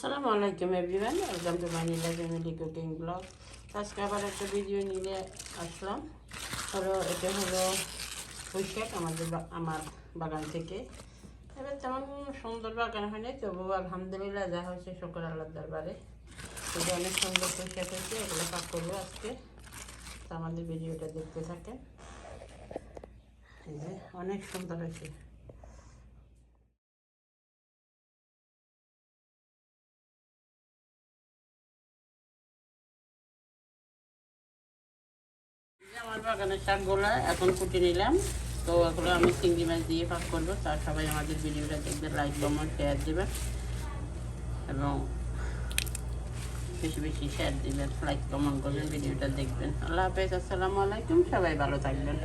আসসালামু আলাইকুম everyone welcome to my Nila family cooking blog আজকে আবার একটা ভিডিও নিয়ে আসলাম হলো এটা হলো পুঁইশাক আমাদের আমার বাগান থেকে এবার তেমন সুন্দর বাগান হয়নি তবুও আলহামদুলিল্লাহ যা হয়েছে শুকর আল্লাহ দরবারে এটা অনেক সুন্দর পুঁইশাক হয়েছে এগুলো পাক করব আজকে তো আমাদের ভিডিওটা দেখতে থাকেন এই যে অনেক সুন্দর হয়েছে আমার বাগানের শাকগুলো এখন কুটে নিলাম। তো এগুলো আমি চিংড়ি মাছ দিয়ে পাক করব। তার সবাই আমাদের ভিডিওটা দেখবেন লাইক কমেন্ট শেয়ার দেবেন এবং বেশি বেশি শেয়ার দিবেন লাইক কমেন্ট করবেন, ভিডিওটা দেখবেন। আল্লাহ হাফেজ, আসসালামু আলাইকুম। সবাই ভালো থাকবেন।